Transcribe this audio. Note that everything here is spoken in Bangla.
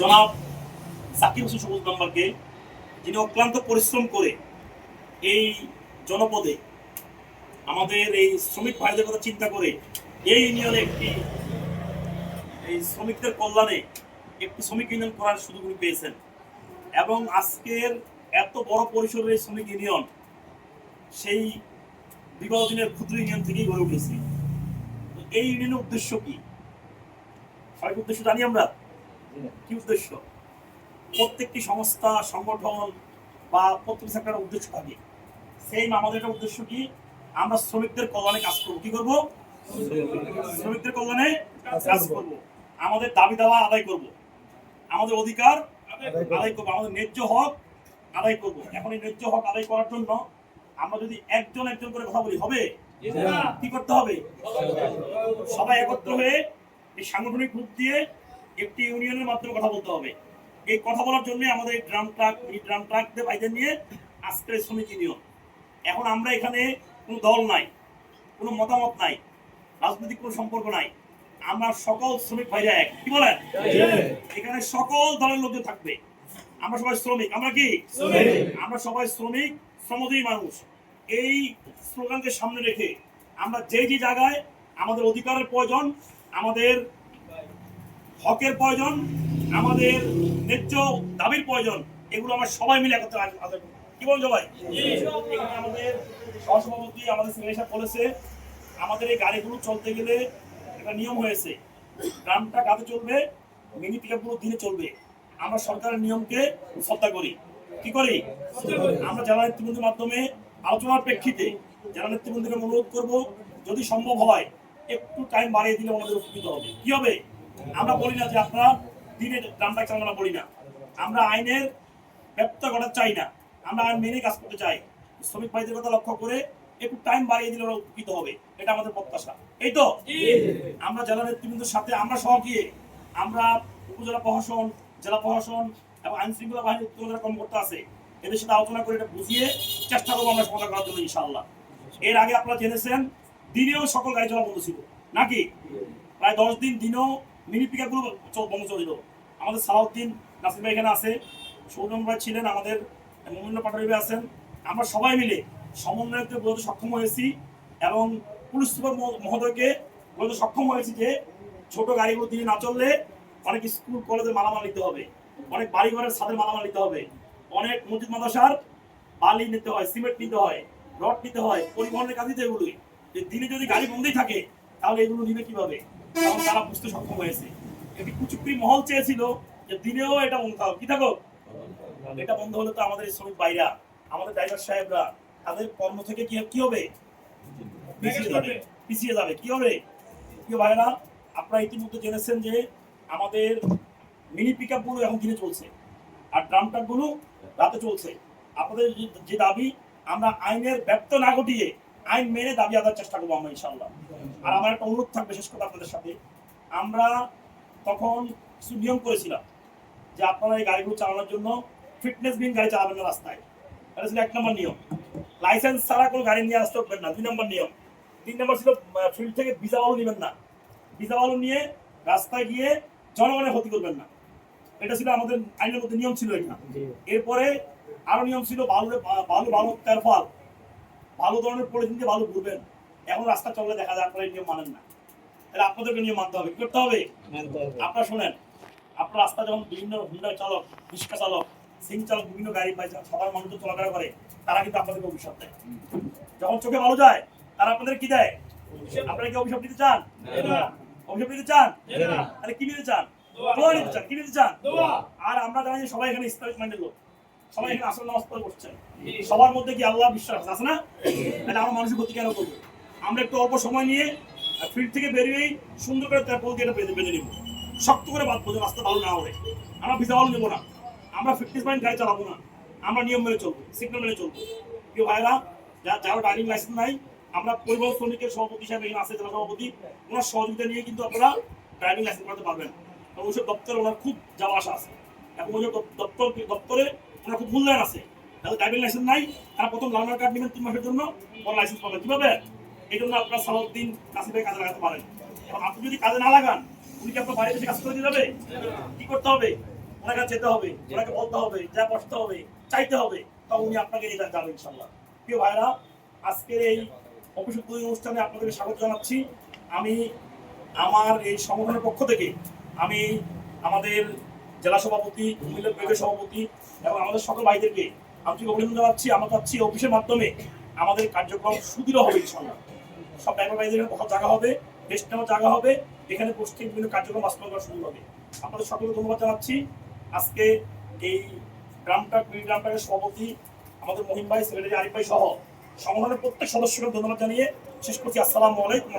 জনাব জাকির হোসেন সবুজ মেম্বারকে যিনি অক্লান্ত পরিশ্রম করে এই জনপদে আমাদের এই শ্রমিক ভাইদের কথা চিন্তা করে এই ইউনিয়নে একটি, এই শ্রমিকদের কল্যাণে একটি শ্রমিক ইউনিয়ন করার সুযোগ পেয়েছেন। এবং আজকের এত বড় পরিসরের এই শ্রমিক ইউনিয়ন সেই বিগত দিনের ক্ষুদ্র ইউনিয়ন থেকেই গড়ে উঠেছে। এই ইউনিয়নের উদ্দেশ্য কি? সবাই উদ্দেশ্য জানি আমরা? কি উদ্দেশ্য? প্রত্যেকটি সংস্থা সংগঠন বা প্রত্যেক সেক্টরের উদ্দেশ্য থাকে। সেই আমাদের একটা উদ্দেশ্য কি? আমরা শ্রমিকদের কল্যাণে কাজ করব। কি করব? শ্রমিকদের কল্যাণে কাজ করব। আমাদের দাবি দাওয়া আদায় করব। আমাদের অধিকার আদায় করব। আমাদের ন্যায্য হক আদায় করব। এখন এই ন্যায্য হক আদায় করার জন্য আমরা যদি একজন একজন করে কথা বলি হবে? কি করতে হবে? সবাই একত্র হয়ে এই সাংগঠনিক রূপ দিয়ে একটি ইউনিয়নের মাধ্যমে কথা বলতে হবে। এই কথা বলার জন্য আমাদের এই ড্রাম ট্রাক এই ড্রাম ট্রাকদের ভাইদের নিয়ে আজকের শ্রমিক ইউনিয়ন। এখন আমরা এখানে কোনো দল নাই কোনো মতামত নাই রাজনৈতিক কোনো সম্পর্ক নাই। আমরা সকল শ্রমিক ভাইরা এক কি বলেন? এখানে সকল দলের লোকজন থাকবে। আমরা সবাই শ্রমিক আমরা কি? আমরা সবাই শ্রমিক শ্রমজীবী মানুষ। এই স্লোগানকে সামনে রেখে আমরা যে যে জায়গায় আমাদের অধিকারের প্রয়োজন আমাদের হকের প্রয়োজন, আমাদের ন্যায্য দাবির প্রয়োজন, এগুলো আমরা সবাই মিলে একত্রে আদায়। কি বল সবাই এখানে আমাদের সহসভাপতি আমাদের সিগনেচার বলেছে, আমাদের এই গাড়িগুলো চলতে গেলে একটা নিয়ম হয়েছে, গ্রামটা কাজে চলবে মিনি পিক আপগুলো দিনে চলবে। আমরা সরকারের নিয়মকে শ্রদ্ধা করি। কি করি? আমরা জেলা নেতৃবৃন্দের মাধ্যমে আলোচনার প্রেক্ষিতে জেলা নেতৃবৃন্দকে অনুরোধ করব, যদি সম্ভব হয়, একটু টাইম বাড়িয়ে দিলে আমাদের উপকৃত হবে। কি হবে? আমরা বলি না যে আপনারা দিনে গ্রামটা চালানো বলি না। আমরা আইনের ব্যপ্ত করা চাই না। আমরা আইন মেনে কাজ করতে চাই। শ্রমিক ভাইদের কথা লক্ষ্য করে একটু টাইম বাড়িয়ে দিলে ওরা উপকৃত হবে। এটা আমাদের প্রত্যাশা। এই তো? আমরা জেলা নেতৃবৃন্দের সাথে আমরা সহ গিয়ে আমরা উপজেলা প্রশাসন, জেলা প্রশাসন এবং আইন শৃঙ্খলা বাহিনীর উত্তর কর্মকর্তা আছে, এদের সাথে আলোচনা করে এটা বুঝিয়ে চেষ্টা করব আমরা সমাধান করার জন্য ইনশাআল্লাহ। এর আগে আপনারা জেনেছেন, দিনেও সকল গাড়ি চলা বন্ধ ছিল। নাকি? প্রায় দশ দিন দিনেও মিনি পিকাগুলো বন্ধ চলছিল আমাদের সালাউদ্দিন নাসির ভাই এখানে আছে। সৌরম ভাই ছিলেন আমাদের মোমিনুল্লাহ পাটারি ভাই আছেন। আমরা সবাই মিলে সমন্বয়কে বলতে সক্ষম হয়েছি এবং পুলিশ সুপার মহোদয়কে বলতে সক্ষম হয়েছি যে ছোট গাড়িগুলো দিনে না চললে অনেক স্কুল কলেজের মালামাল নিতে হবে। অনেক বাড়ি ঘরের ছাদের মালামাল নিতে হবে। অনেক মসজিদ, মাদ্রাসার বালি নিতে হয়, সিমেন্ট নিতে হয়, রড নিতে হয়, পরিবহনের কাজই তো এগুলোই। দিনে যদি গাড়ি বন্ধই থাকে, তাহলে এগুলো নিবে কীভাবে? কারণ তারা বুঝতে সক্ষম হয়েছে। কুচুকরি মহল চেয়েছিল যে দিনেও এটা বন্ধ থাকুক কি থাকুক? এটা বন্ধ হলে তো আমাদের শ্রমিক ভাইরা আমাদের ড্রাইভার সাহেবরা তাদের কর্ম থেকে কি কি হবে? পিছিয়ে যাবে। পিছিয়ে যাবে। কি হবে? প্রিয় ভাইরা আপনারা ইতিমধ্যে জেনেছেন যে আমাদের মিনি পিকগুলো এখন দিনে চলছে। আর ড্রামগুলো রাতে চলছে। আপনাদের যে- দাবি আমরা আইনের ব্যক্ত না ঘটিয়ে আইন মেনে দাবি আদার চেষ্টা করব আমরা ইনশাল্লাহ আর আমার একটা অনুরোধ থাকবে শেষ কথা আপনাদের সাথে। আমরা তখন কিছু নিয়ম করেছিলাম যে আপনারা এই গাড়িগুলো চালানোর জন্য ফিটনেস বিন গাড়ি চালাবেন না রাস্তায়। এটা ছিল এক নম্বর নিয়ম। লাইসেন্স ছাড়া কোনো গাড়ি নিয়ে আসতে পারবেন না। দুই নম্বর নিয়ম। তিন নম্বর ছিল ফিল্ড থেকে ভিসা বালু নেবেন না। ভিসা বালু নিয়ে রাস্তায় গিয়ে জনগণের ক্ষতি করবেন না। এটা ছিল আমাদের আইনের মধ্যে নিয়ম ছিল এটা। এরপরে আরও নিয়ম ছিল বালু বালু বালু তেরফাল। ভালো ধরনের পলিথিন দিয়ে বালু ঘুরবেন এখন রাস্তা চললে দেখা যায় আপনারা নিয়ম মানেন না। তাহলে আপনাদেরকে নিয়ম মানতে হবে কি করতে হবে? আপনারা শোনেন আপনার রাস্তা যখন বিভিন্ন হুন্ডা চালক রিক্সা চালক সিং চালক বিভিন্ন গাড়ি পাই সাধারণ মানুষ তো চলাফেরা করে তারা কিন্তু আপনাদেরকে অভিশাপ দেয়। যখন চোখে ভালো যায় তারা আপনাদের কি দেয়? আপনারা কি অভিশাপ দিতে চান? অভিশাপ দিতে চান? তাহলে কি নিতে চান? দোয়া। নিতে চান কি নিতে চান? আর আমরা জানি যে সবাই এখানে ইসলামিক মাইন্ডের লোক। সবাই এখানে আসল নামাজ পড়ে বসছেন সবার মধ্যে কি আল্লাহ বিশ্বাস আছে না? তাহলে আমরা মানুষের ক্ষতি কেন করব। আমরা একটু অল্প সময় নিয়ে ফিল্ড থেকে বেরিয়েই সুন্দর করে তার পোল দিয়ে বেঁধে বেঁধে নিব। শক্ত করে বাঁধবো যে রাস্তা ভালো না হবে আমরা ভিসা ভালো নেব না। আমরা ফিটনেস মাইন্ড গাড়ি চালাবো না। আমরা নিয়ম মেনে চলবো সিগন্যাল মেনে চলবো। কেউ ভাইরা যারা ড্রাইভিং লাইসেন্স নাই, আমরা পরিবহন শ্রমিকের সভাপতি হিসাবে এখানে আছে জেলা সভাপতি, ওনার সহযোগিতা নিয়ে কিন্তু আপনারা ড্রাইভিং লাইসেন্স করতে পারবেন। এবং ওইসব দপ্তরে ওনার খুব যাওয়া আসা আছে। এবং ওই যে দপ্তর দপ্তরে ওনার খুব মূল্যায়ন আছে। তাদের ড্রাইভিং লাইসেন্স নাই, তারা প্রথম লার্নার কার্ড নেবেন তিন মাসের জন্য পরে লাইসেন্স পাবেন। কীভাবে? এই জন্য আপনার সালাউদ্দিন কাসিফে কাজে লাগাতে পারেন। এবং আপনি যদি কাজে না লাগান, উনি কি আপনার বাড়িতে এসে কাজ করে দিয়ে যাবে? কি করতে হবে? ওনাকে যেতে হবে, ওনাকে বলতে হবে, যা বসতে হবে, চাইতে হবে তখন উনি আপনাকে এটা যাবে ইনশাল্লাহ। প্রিয় ভাইরা আজকের এই অফিস উদ্বোধনী অনুষ্ঠানে আপনাদেরকে স্বাগত জানাচ্ছি। আমি আমার এই সংগঠনের পক্ষ থেকে আমি আমাদের জেলা সভাপতি, কুমিল্লা বিভাগের সভাপতি এবং আমাদের সকল ভাইদেরকে আন্তরিক অভিনন্দন জানাচ্ছি। আমরা চাচ্ছি অফিসের মাধ্যমে আমাদের কার্যক্রম সুদৃঢ় হবে ইনশাল্লাহ। সব ড্রাইভার জায়গা হবে রেস্ট জায়গা হবে, এখানে বসতে বিভিন্ন কার্যক্রম বাস্তবায়ন করা শুরু হবে। আপনাদের সকলকে ধন্যবাদ জানাচ্ছি। আজকে এই গ্রামটা গ্রামটাকে সভাপতি আমাদের মহিম ভাই সেক্রেটারি আরিফ ভাই সহ সংগঠনের প্রত্যেক সদস্যকে ধন্যবাদ জানিয়ে শেষ করছি। আসসালামু আলাইকুম।